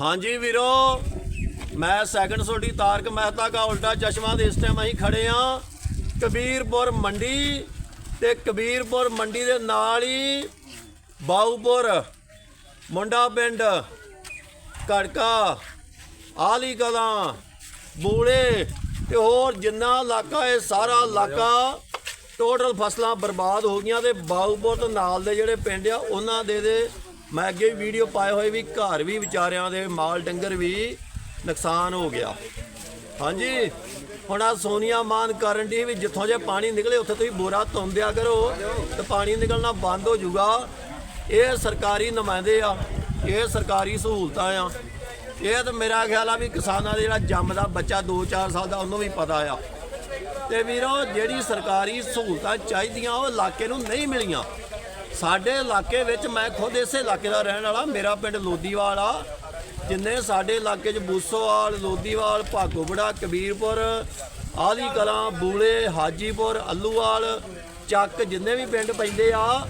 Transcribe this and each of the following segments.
ਹਾਂਜੀ ਵੀਰੋ, ਮੈਂ ਸੈਕੰਡ ਸੋਡੀ ਤਾਰਕ ਮਹਿਤਾ ਦਾ ਉਲਟਾ ਚਸ਼ਮਾ ਦੇ ਇਸ ਟਾਈਮ ਅਸੀਂ ਖੜੇ ਆ ਕਬੀਰਪੁਰ ਮੰਡੀ ਤੇ ਕਬੀਰਪੁਰ ਮੰਡੀ ਦੇ ਨਾਲ ਹੀ ਬਾਊਪੁਰ, ਮੁੰਡਾ ਪਿੰਡ, ਕੜਕਾ, ਆਲੀ ਕਲਾਂ, ਬੂਲੇ ਤੇ ਹੋਰ ਜਿੰਨਾ ਇਲਾਕਾ ਇਹ ਸਾਰਾ ਇਲਾਕਾ ਟੋਟਲ ਫਸਲਾਂ ਬਰਬਾਦ ਹੋ ਗਈਆਂ ਤੇ ਬਾਊਪੁਰ ਤੋਂ ਨਾਲ ਦੇ ਜਿਹੜੇ ਪਿੰਡ ਆ, ਉਹਨਾਂ ਦੇ ਦੇ ਮੈਂ ਅੱਗੇ ਵੀ ਵੀਡੀਓ ਪਾਏ ਹੋਏ ਵੀ ਘਰ ਵੀ ਵਿਚਾਰਿਆਂ ਦੇ ਮਾਲ ਡੰਗਰ ਵੀ ਨੁਕਸਾਨ ਹੋ ਗਿਆ। ਹਾਂਜੀ। ਹੁਣ ਆ ਸੋਨੀਆ ਮਾਨ ਕਰਨ ਦੀ ਵੀ ਜਿੱਥੋਂ ਜੇ ਪਾਣੀ ਨਿਕਲੇ, ਉੱਥੇ ਤੁਸੀਂ ਬੋਰਾ ਧੁੰਦਿਆ ਕਰੋ ਤੇ ਪਾਣੀ ਨਿਕਲਣਾ ਬੰਦ ਹੋ ਜਾਊਗਾ। ਇਹ ਸਰਕਾਰੀ ਨੁਮਾਇੰਦੇ ਆ, ਇਹ ਸਰਕਾਰੀ ਸਹੂਲਤਾਂ ਆ। ਇਹ ਤਾਂ ਮੇਰਾ ਖਿਆਲ ਆ ਵੀ ਕਿਸਾਨਾਂ ਦੇ ਜਿਹੜਾ ਜੰਮਦਾ ਬੱਚਾ 2-4 ਸਾਲ ਦਾ, ਉਹਨੂੰ ਵੀ ਪਤਾ ਆ। ਤੇ ਵੀਰੋ, ਜਿਹੜੀ ਸਰਕਾਰੀ ਸਹੂਲਤਾਂ ਚਾਹੀਦੀਆਂ, ਉਹ ਇਲਾਕੇ ਨੂੰ ਨਹੀਂ ਮਿਲੀਆਂ। ਸਾਡੇ ਇਲਾਕੇ ਵਿੱਚ ਮੈਂ ਖੁਦ ਇਸੇ ਇਲਾਕੇ ਦਾ ਰਹਿਣ ਵਾਲਾ, ਮੇਰਾ ਪਿੰਡ ਲੋਦੀਵਾਲ ਆ, ਜਿੰਨੇ ਸਾਡੇ ਇਲਾਕੇ 'ਚ ਬੂਸੋਵਾਲ ਲੋਦੀਵਾਲ ਭਾਗੋਬੜਾ, ਕਬੀਰਪੁਰ ਆਲੀ ਕਲਾਂ ਬੂਲੇ, ਹਾਜੀਪੁਰ, ਅੱਲੂਵਾਲ, ਚੱਕ ਜਿੰਨੇ ਵੀ ਪਿੰਡ ਪੈਂਦੇ ਆ,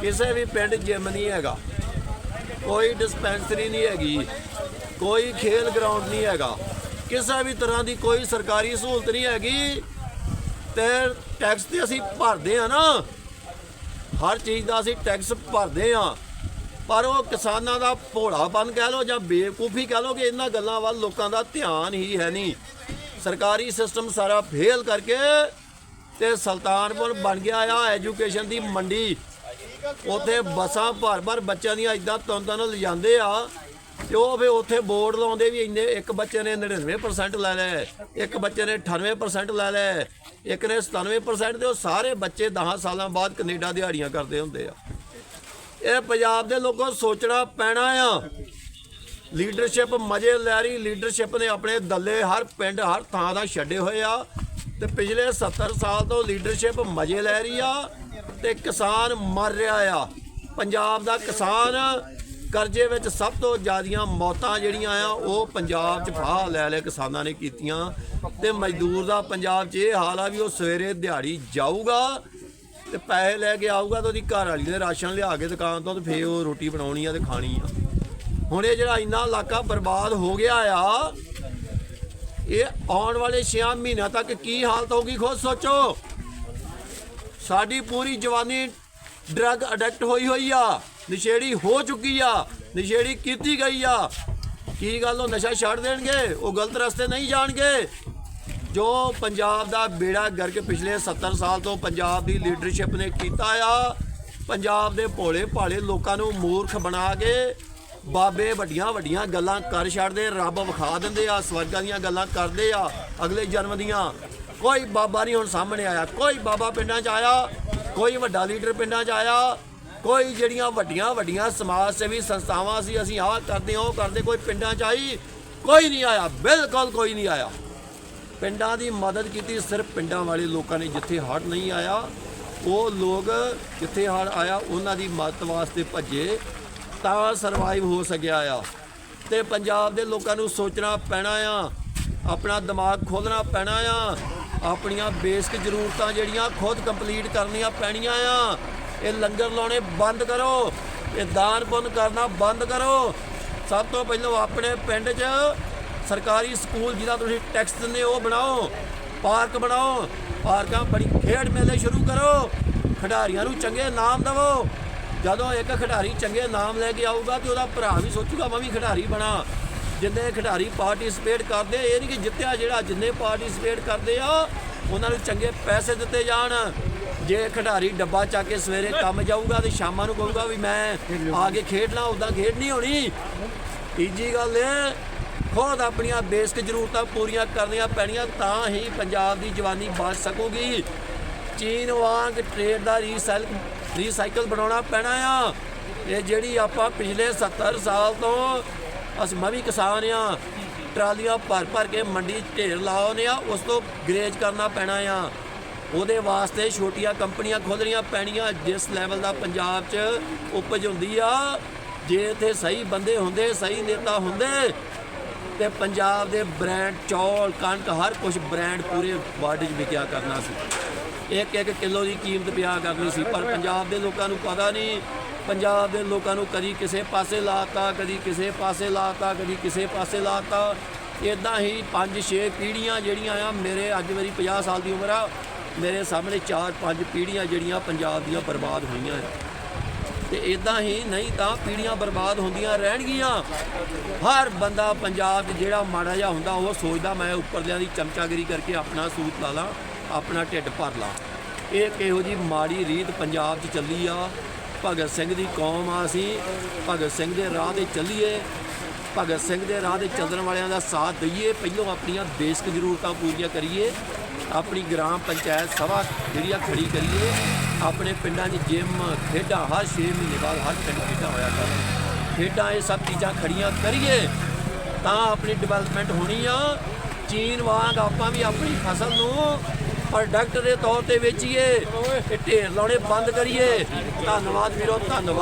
ਕਿਸੇ ਵੀ ਪਿੰਡ ਜਿਮ ਨਹੀਂ ਹੈਗਾ। ਕੋਈ ਡਿਸਪੈਂਸਰੀ ਨਹੀਂ ਹੈਗੀ, ਕੋਈ ਖੇਲ ਗਰਾਊਂਡ ਨਹੀਂ ਹੈਗਾ। ਕਿਸੇ ਵੀ ਤਰ੍ਹਾਂ ਦੀ ਕੋਈ ਸਰਕਾਰੀ ਸਹੂਲਤ ਨਹੀਂ ਹੈਗੀ ਤੇ ਟੈਕਸ ਤੇ ਅਸੀਂ ਭਰਦੇ ਆ ਨਾ। ਹਰ ਚੀਜ਼ ਦਾ ਅਸੀਂ ਟੈਕਸ ਭਰਦੇ ਆ ਪਰ ਉਹ ਕਿਸਾਨਾਂ ਦਾ ਭੋਲਾਪਨ ਕਹਿ ਲਓ ਜਾਂ ਬੇਵਕੂਫੀ ਕਹਿ ਲਓ ਕਿ ਇਹਨਾਂ ਗੱਲਾਂ ਵੱਲ ਲੋਕਾਂ ਦਾ ਧਿਆਨ ਹੀ ਹੈ ਨਹੀਂ। ਸਰਕਾਰੀ ਸਿਸਟਮ ਸਾਰਾ ਫੇਲ ਕਰਕੇ ਤੇ ਸੁਲਤਾਨਪੁਰ ਬਣ ਗਿਆ ਆ ਐਜੂਕੇਸ਼ਨ ਦੀ ਮੰਡੀ। ਉਥੇ ਬੱਸਾਂ ਭਰ-ਭਰ ਬੱਚਿਆਂ ਦੀਆਂ ਇਦਾਂ ਤਨ ਤਨ ਲਿਜਾਂਦੇ ਆ। ਤੇ ਉਹ ਫੇ ਉੱਥੇ ਬੋਰਡ ਲਾਉਂਦੇ ਵੀ ਇੰਨੇ, ਇੱਕ ਬੱਚੇ ਨੇ 99% ਲੈ ਲੈ ਇੱਕ ਬੱਚੇ ਨੇ 98% ਲੈ ਲੈ ਇੱਕ ਨੇ 97% ਤੇ ਉਹ ਸਾਰੇ ਬੱਚੇ 10 ਸਾਲਾਂ ਬਾਅਦ ਕੈਨੇਡਾ ਦਿਹਾੜੀਆਂ ਕਰਦੇ ਹੁੰਦੇ ਆ। ਇਹ ਪੰਜਾਬ ਦੇ ਲੋਕੋ ਸੋਚਣਾ ਪੈਣਾ ਆ। ਲੀਡਰਸ਼ਿਪ ਮਜੇ ਲੈ ਰਹੀ, ਲੀਡਰਸ਼ਿਪ ਨੇ ਆਪਣੇ ਦੱਲੇ ਹਰ ਪਿੰਡ, ਹਰ ਥਾਂ ਦਾ ਛੱਡੇ ਹੋਏ ਆ। ਤੇ ਪਿਛਲੇ 70 ਸਾਲ ਤੋਂ ਲੀਡਰਸ਼ਿਪ ਮਜੇ ਲੈ ਰਹੀ ਆ ਤੇ ਕਿਸਾਨ ਮਰ ਰਿਹਾ ਆ। ਪੰਜਾਬ ਦਾ ਕਿਸਾਨ ਕਰਜ਼ੇ ਵਿੱਚ ਸਭ ਤੋਂ ਜ਼ਿਆਦੀਆਂ ਮੌਤਾਂ ਜਿਹੜੀਆਂ ਆ, ਉਹ ਪੰਜਾਬ 'ਚ ਫਾਹ ਲੈ ਲੈ ਕਿਸਾਨਾਂ ਨੇ ਕੀਤੀਆਂ। ਤੇ ਮਜ਼ਦੂਰ ਦਾ ਪੰਜਾਬ 'ਚ ਇਹ ਹਾਲ ਆ ਵੀ ਉਹ ਸਵੇਰੇ ਦਿਹਾੜੀ ਜਾਊਗਾ ਤੇ ਪੈਸੇ ਲੈ ਕੇ ਆਊਗਾ ਤਾਂ ਉਹਦੀ ਘਰ ਵਾਲੀ ਨੇ ਰਾਸ਼ਨ ਲਿਆ ਕੇ ਦੁਕਾਨ ਤੋਂ ਤੇ ਫੇਰ ਉਹ ਰੋਟੀ ਬਣਾਉਣੀ ਆ ਤੇ ਖਾਣੀ ਆ। ਹੁਣ ਇਹ ਜਿਹੜਾ ਇੰਨਾ ਇਲਾਕਾ ਬਰਬਾਦ ਹੋ ਗਿਆ ਆ, ਇਹ ਆਉਣ ਵਾਲੇ 6 ਮਹੀਨਿਆਂ ਤੱਕ ਕੀ ਹਾਲਤ ਹੋਊਗੀ ਖੁਦ ਸੋਚੋ। ਸਾਡੀ ਪੂਰੀ ਜਵਾਨੀ ਡਰੱਗ ਅਡਿਕਟ ਹੋਈ ਹੋਈ ਆ। ਨਸ਼ੇੜੀ ਹੋ ਚੁੱਕੀ ਆ, ਨਸ਼ੇੜੀ ਕੀਤੀ ਗਈ ਆ। ਕੀ ਗੱਲ ਉਹ ਨਸ਼ਾ ਛੱਡ ਦੇਣਗੇ? ਉਹ ਗਲਤ ਰਸਤੇ ਨਹੀਂ ਜਾਣਗੇ। ਜੋ ਪੰਜਾਬ ਦਾ ਬੇੜਾ ਗਰਕ ਪਿਛਲੇ 70 ਸਾਲ ਤੋਂ ਪੰਜਾਬ ਦੀ ਲੀਡਰਸ਼ਿਪ ਨੇ ਕੀਤਾ ਆ, ਪੰਜਾਬ ਦੇ ਭੋਲੇ ਭਾਲੇ ਲੋਕਾਂ ਨੂੰ ਮੂਰਖ ਬਣਾ ਕੇ ਬਾਬੇ ਵੱਡੀਆਂ ਵੱਡੀਆਂ ਗੱਲਾਂ ਕਰ ਛੱਡਦੇ, ਰੱਬ ਵਿਖਾ ਦਿੰਦੇ ਆ, ਸਵਰਗਾਂ ਦੀਆਂ ਗੱਲਾਂ ਕਰਦੇ ਆ, ਅਗਲੇ ਜਨਮ ਦੀਆਂ। ਕੋਈ ਬਾਬਾ ਨਹੀਂ ਹੁਣ ਸਾਹਮਣੇ ਆਇਆ, ਕੋਈ ਬਾਬਾ ਪਿੰਡਾਂ 'ਚ ਆਇਆ, ਕੋਈ ਵੱਡਾ ਲੀਡਰ ਪਿੰਡਾਂ 'ਚ ਆਇਆ। ਕੋਈ ਜਿਹੜੀਆਂ ਵੱਡੀਆਂ ਵੱਡੀਆਂ ਸਮਾਜ ਸੇਵੀ ਸੰਸਥਾਵਾਂ ਸੀ, ਅਸੀਂ ਆਹ ਕਰਦੇ ਹਾਂ ਉਹ ਕਰਦੇ, ਕੋਈ ਪਿੰਡਾਂ 'ਚ ਆਈ, ਕੋਈ ਨਹੀਂ ਆਇਆ, ਬਿਲਕੁਲ ਕੋਈ ਨਹੀਂ ਆਇਆ। ਪਿੰਡਾਂ ਦੀ ਮਦਦ ਕੀਤੀ ਸਿਰਫ ਪਿੰਡਾਂ ਵਾਲੇ ਲੋਕਾਂ ਨੇ, ਜਿੱਥੇ ਹੜ੍ਹ ਨਹੀਂ ਆਇਆ, ਉਹ ਲੋਕ ਜਿੱਥੇ ਹੜ੍ਹ ਆਇਆ, ਉਹਨਾਂ ਦੀ ਮਦਦ ਵਾਸਤੇ ਭੱਜੇ, ਤਾਂ ਸਰਵਾਈਵ ਹੋ ਸਕਿਆ ਆ। ਤੇ ਪੰਜਾਬ ਦੇ ਲੋਕਾਂ ਨੂੰ ਸੋਚਣਾ ਪੈਣਾ ਆ, ਆਪਣਾ ਦਿਮਾਗ ਖੋਲਣਾ ਪੈਣਾ ਆ, ਆਪਣੀਆਂ ਬੇਸਿਕ ਜ਼ਰੂਰਤਾਂ ਜਿਹੜੀਆਂ ਖੁਦ ਕੰਪਲੀਟ ਕਰਨੀਆਂ ਪੈਣੀਆਂ ਆ ਇਹ ਲੰਗਰ ਲਾਉਣੇ ਬੰਦ ਕਰੋ। ਇਹ ਦਾਨ ਪੁੰਨ ਕਰਨਾ ਬੰਦ ਕਰੋ। ਸਭ ਤੋਂ ਪਹਿਲਾਂ ਆਪਣੇ ਪਿੰਡ 'ਚ ਸਰਕਾਰੀ ਸਕੂਲ ਜਿਹਦਾ ਤੁਸੀਂ ਟੈਕਸ ਦਿੰਦੇ ਹੋ, ਉਹ ਬਣਾਓ। ਪਾਰਕ ਬਣਾਓ। ਪਾਰਕਾਂ ਬੜੀ ਖੇਡ ਮੇਲੇ ਸ਼ੁਰੂ ਕਰੋ। ਖਿਡਾਰੀਆਂ ਨੂੰ ਚੰਗੇ ਨਾਮ ਦਿਵੋ। ਜਦੋਂ ਇੱਕ ਖਿਡਾਰੀ ਚੰਗੇ ਨਾਮ ਲੈ ਕੇ ਆਊਗਾ ਤੇ ਉਹਦਾ ਭਰਾ ਵੀ ਸੋਚੂਗਾ, ਮੈਂ ਵੀ ਖਿਡਾਰੀ ਬਣਾ। ਜਿੰਨੇ ਖਿਡਾਰੀ ਪਾਰਟਿਸਿਪੇਟ ਕਰਦੇ, ਇਹ ਨਹੀਂ ਕਿ ਜਿੱਤਿਆ ਜਿਹੜਾ ਜਿੰਨੇ ਪਾਰਟਿਸਿਪੇਟ ਕਰਦੇ ਆ, ਉਹਨਾਂ ਨੂੰ ਚੰਗੇ ਪੈਸੇ ਦਿੱਤੇ ਜਾਣ। ਜੇ ਖਿਡਾਰੀ ਡੱਬਾ ਚੱਕ ਕੇ ਸਵੇਰੇ ਕੰਮ ਜਾਊਗਾ ਤੇ ਸ਼ਾਮਾਂ ਨੂੰ ਕਹੂਗਾ ਵੀ ਮੈਂ ਆ ਕੇ ਖੇਡ ਲਾਂ ਉਦਾਂ ਖੇਡ ਨਹੀਂ ਹੋਣੀ। ਤੀਜੀ ਗੱਲ ਇਹ, ਖੁਦ ਆਪਣੀਆਂ ਬੇਸਿਕ ਜ਼ਰੂਰਤਾਂ ਪੂਰੀਆਂ ਕਰਨੀਆਂ ਪੈਣੀਆਂ ਤਾਂ ਹੀ ਪੰਜਾਬ ਦੀ ਜਵਾਨੀ ਬਚ ਸਕੂਗੀ। ਚੀਨ ਵਾਂਗ ਟ੍ਰੇਡ ਦਾ ਰੀਸਾਈਕਲ ਰੀਸਾਈਕਲ ਬਣਾਉਣਾ ਪੈਣਾ ਆ। ਇਹ ਜਿਹੜੀ ਆਪਾਂ ਪਿਛਲੇ 70 ਸਾਲ ਤੋਂ ਅਸੀਂ ਮੈਂ ਵੀ ਕਿਸਾਨ ਆ, ਟਰਾਲੀਆਂ ਭਰ ਭਰ ਕੇ ਮੰਡੀ ਢੇਰ ਲਾਉਨੇ ਆ, ਉਸ ਤੋਂ ਗਰੇਜ ਕਰਨਾ ਪੈਣਾ ਆ। ਉਹਦੇ ਵਾਸਤੇ ਛੋਟੀਆਂ ਕੰਪਨੀਆਂ ਖੋਲਣੀਆਂ ਪੈਣੀਆਂ, ਜਿਸ ਲੈਵਲ ਦਾ ਪੰਜਾਬ 'ਚ ਉਪਜ ਹੁੰਦੀ ਆ। ਜੇ ਇੱਥੇ ਸਹੀ ਬੰਦੇ ਹੁੰਦੇ, ਸਹੀ ਨੇਤਾ ਹੁੰਦੇ, ਤੇ ਪੰਜਾਬ ਦੇ ਬ੍ਰਾਂਡ ਚੌਲ, ਕਣਕ, ਹਰ ਕੁਝ ਬ੍ਰਾਂਡ ਪੂਰੇ ਵਰਲਡ 'ਚ ਵਿਕਿਆ ਕਰਨਾ ਸੀ। ਇੱਕ ਇੱਕ ਕਿਲੋ ਦੀ ਕੀਮਤ ਪਿਆ ਕਰਨੀ ਸੀ, ਪਰ ਪੰਜਾਬ ਦੇ ਲੋਕਾਂ ਨੂੰ ਪਤਾ ਨਹੀਂ, ਪੰਜਾਬ ਦੇ ਲੋਕਾਂ ਨੂੰ ਕਦੀ ਕਿਸੇ ਪਾਸੇ ਲਾਤਾ, ਕਦੀ ਕਿਸੇ ਪਾਸੇ ਲਾਤਾ, ਕਦੀ ਕਿਸੇ ਪਾਸੇ ਲਾਤਾ। ਇਦਾਂ ਹੀ 5-6 ਪੀੜ੍ਹੀਆਂ ਜਿਹੜੀਆਂ ਆ, ਮੇਰੇ ਅੱਜ ਮੇਰੀ 50 ਸਾਲ ਦੀ ਉਮਰ ਆ ਮੇਰੇ ਸਾਹਮਣੇ 4-5 ਪੀੜ੍ਹੀਆਂ ਜਿਹੜੀਆਂ ਪੰਜਾਬ ਦੀਆਂ ਬਰਬਾਦ ਹੋਈਆਂ ਆ। ਤੇ ਇਦਾਂ ਹੀ ਨਹੀਂ ਤਾਂ ਪੀੜ੍ਹੀਆਂ ਬਰਬਾਦ ਹੁੰਦੀਆਂ ਰਹਿਣਗੀਆਂ। ਹਰ ਬੰਦਾ ਪੰਜਾਬ 'ਚ ਜਿਹੜਾ ਮਾੜਾ ਜਿਹਾ ਹੁੰਦਾ, ਉਹ ਸੋਚਦਾ, ਮੈਂ ਉੱਪਰਲਿਆਂ ਦੀ ਚਮਚਾਗਿਰੀ ਕਰਕੇ ਆਪਣਾ ਸੂਤ ਲਾ ਲਾਂ, ਆਪਣਾ ਢਿੱਡ ਭਰ ਲਾਂ। ਇਹ ਕਿਹੋ ਜੀ ਮਾੜੀ ਰੀਤ ਪੰਜਾਬ 'ਚ ਚੱਲੀ ਆ। ਭਗਤ ਸਿੰਘ ਦੀ ਕੌਮ ਆ ਅਸੀਂ। ਭਗਤ ਸਿੰਘ ਦੇ ਰਾਹ ਤੇ ਚੱਲੀਏ। ਭਗਤ ਸਿੰਘ ਦੇ ਰਾਹ ਤੇ ਚੱਲਣ ਵਾਲਿਆਂ ਦਾ ਸਾਥ ਦਈਏ। ਪਹਿਲੋਂ ਆਪਣੀਆਂ ਬੇਸਿਕ ਜ਼ਰੂਰਤਾਂ ਪੂਰੀਆਂ ਕਰੀਏ। ਆਪਣੀ ਗ੍ਰਾਮ ਪੰਚਾਇਤ ਸਭਾ ਜਿਹੜੀ ਆ ਖੜੀ ਕਰੀਏ, ਆਪਣੇ ਪਿੰਡਾਂ 'ਚ ਜਿਮ ਖੇਡਾਂ ਹਰ 6 ਮਹੀਨੇ ਬਾਅਦ ਹਰ ਪਿੰਡ ਖੇਡਾਂ ਹੋਇਆ ਕਰਨ ਖੇਡਾਂ ਇਹ ਸਭ ਚੀਜ਼ਾਂ ਖੜੀਆਂ ਕਰੀਏ, ਤਾਂ ਆਪਣੀ ਡਿਵੈਲਪਮੈਂਟ ਹੋਣੀ ਆ। ਚੀਨ ਵਾਂਗ ਆਪਾਂ ਵੀ ਆਪਣੀ ਫਸਲ ਨੂੰ ਪ੍ਰੋਡਕਟ ਦੇ ਤੌਰ ਤੇ ਵੇਚੀਏ ਢੇਰ ਲਾਉਣੇ ਬੰਦ ਕਰੀਏ। ਧੰਨਵਾਦ ਵੀਰੋ, ਧੰਨਵਾਦ।